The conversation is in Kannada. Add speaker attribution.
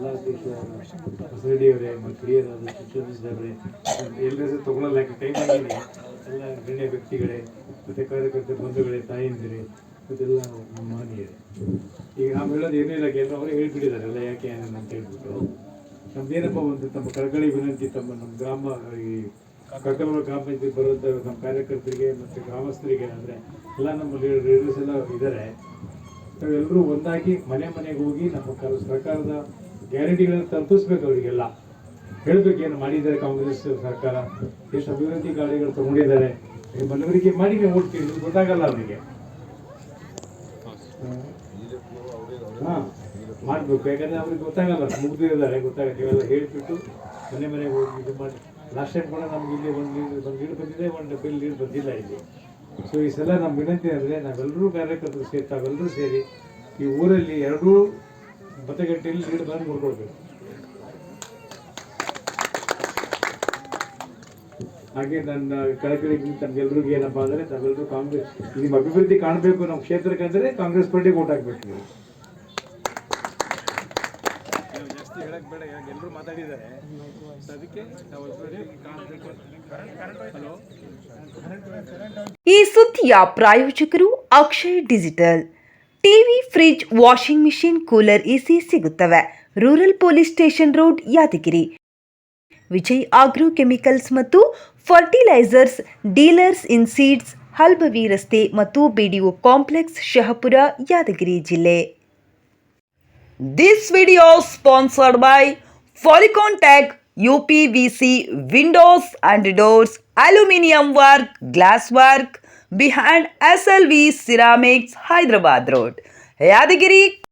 Speaker 1: ಜಿಲ್ಲಾಧ್ಯಕ್ಷ ಹೊಸರೆಡ್ಡಿಯವರೇ ಮತ್ತು ಹಿರಿಯರಾದ ಶಿಕ್ಷಣವರೇ ಎಲ್ಲರ ಹೆಸರು ತಗೊಳ್ಳಲ್ಲ ಟೈಮ್ ಆಗಿದೆ? ಎಲ್ಲ ಗಣ್ಯ ವ್ಯಕ್ತಿಗಳೇ ಮತ್ತು ಕಾರ್ಯಕರ್ತರ ಬಂಧುಗಳೇ, ತಾಯಿಂದಿರಿ ಮತ್ತೆಲ್ಲ ಮಾನಿಯರೇ. ಈಗ ನಾವು ಹೇಳೋದು ಏನೂ ಇಲ್ಲ ಕೇಂದ್ರ ಅವರೇ ಹೇಳ್ಬಿಟ್ಟಿದ್ದಾರೆ ಎಲ್ಲ ಯಾಕೆ ಏನೇನು ಅಂತ ಹೇಳ್ಬಿಟ್ಟು. ನಮ್ದೇನಪ್ಪ ಒಂದು ತಮ್ಮ ಕಳಕಳಿ ವಿನಂತಿ ತಮ್ಮ ನಮ್ಮ ಗ್ರಾಮ, ಈ ಕರ್ಕಲೂರು ಗ್ರಾಮ ಪಂಚಾಯತ್ ಬರುವಂಥ ನಮ್ಮ ಕಾರ್ಯಕರ್ತರಿಗೆ ಮತ್ತು ಗ್ರಾಮಸ್ಥರಿಗೆ ಅಂದರೆ ಎಲ್ಲ ನಮ್ಮ ಲೀಡರ್ಸ್ ಎಲ್ಲ ಇದ್ದಾರೆ. ನಾವೆಲ್ಲರೂ ಒಂದಾಗಿ ಮನೆ ಮನೆಗೆ ಹೋಗಿ ನಮ್ಮ ಸರ್ಕಾರದ ಗ್ಯಾರಂಟಿಗಳನ್ನು ತಲುಪಿಸ್ಬೇಕು ಅವರಿಗೆಲ್ಲ. ಹೇಳಬೇಕು ಏನು ಮಾಡಿದ್ದಾರೆ ಕಾಂಗ್ರೆಸ್ ಸರ್ಕಾರ? ಎಷ್ಟು ಅಭಿವೃದ್ಧಿ ಕಾರ್ಯಗಳು ತಗೊಂಡಿದ್ದಾರೆ. ಮನವರಿಕೆ ಮಾಡಿ ಓಡ್ತೀವಿ ಗೊತ್ತಾಗಲ್ಲ ಅವರಿಗೆ. ಹಾಂ, ಮಾಡಬೇಕು. ಯಾಕಂದ್ರೆ ಅವ್ರಿಗೆ ಗೊತ್ತಾಗಲ್ಲ. ಮುಗ್ದಿದ್ದಾರೆ ಗೊತ್ತಾಗಲ್ಲ ನೀವೆಲ್ಲ ಹೇಳಿಬಿಟ್ಟು ಮನೆ ಮನೆಗೆ ಹೋಗಿ ಇದು ಮಾಡಿ. ಲಾಸ್ಟ್ ಟೈಮ್ ಕೂಡ ನಮ್ಗೆ ಇಲ್ಲಿ ಒಂದು ಒಂದು ಲೀಡ್ ಬಂದಿದೆ, ಒಂದು ಬಿಲ್ ಲೀಡ್ ಬಂದಿಲ್ಲ ಇಲ್ಲಿ. ಸೊ ಈ ಸಲ ನಮ್ಮ ವಿನಂತಿ ಅಂದರೆ ನಾವೆಲ್ಲರೂ ಕಾರ್ಯಕರ್ತರು ಸೇರಿ, ತಾವೆಲ್ಲರೂ ಸೇರಿ ಈ ಊರಲ್ಲಿ ಎರಡೂ ಮತಗಟ್ಟೆಯಲ್ಲಿ ಲೀಡ್ ಬಂದು ನೋಡ್ಕೊಳ್ಬೇಕು ಹಾಗೆ ನನ್ನ ಕಳಕಳಿ ತಮ್ಗೆಲ್ರಿಗೂ ಏನಪ್ಪ ಅಂದರೆ ತಾವೆಲ್ಲರೂ ಕಾಂಗ್ರೆಸ್ ನಿಮ್ಮ ಅಭಿವೃದ್ಧಿ ಕಾಣಬೇಕು ನಮ್ಮ ಕ್ಷೇತ್ರಕ್ಕೆ ಅಂದರೆ ಕಾಂಗ್ರೆಸ್ ಪಾರ್ಟಿಗೆ ಓಟ್ ಹಾಕ್ಬೇಕು ನೀವು ಜಾಸ್ತಿ ಹೇಳಕ್ ಬೇಡ ಎಲ್ಲರೂ ಮಾತಾಡಿದ್ದಾರೆ. ಅದಕ್ಕೆ
Speaker 2: ಈ ಸುದ್ದಿಯ ಪ್ರಾಯೋಜಕರು Akshay digital. TV, fridge, washing machine, cooler, AC ಸಿಗುತ್ತವೆ. Rural police station road, Yadgiri. Vijay agro chemicals ಮತ್ತು ಫರ್ಟಿಲೈಸರ್ಸ್, ಡೀಲರ್ಸ್ ಇನ್ ಸೀಡ್ಸ್, ಹಲ್ಬವಿ ರಸ್ತೆ ಮತ್ತು ಬಿಡಿಒ ಕಾಂಪ್ಲೆಕ್ಸ್, ಶಹಪುರ, ಯಾದಗಿರಿ ಜಿಲ್ಲೆ. This video sponsored by ಫಾಲಿಕಾಂಟ್ಯಾಕ್ U P V C windows and doors aluminium work glass work behind S L V ceramics Hyderabad road Yadgiri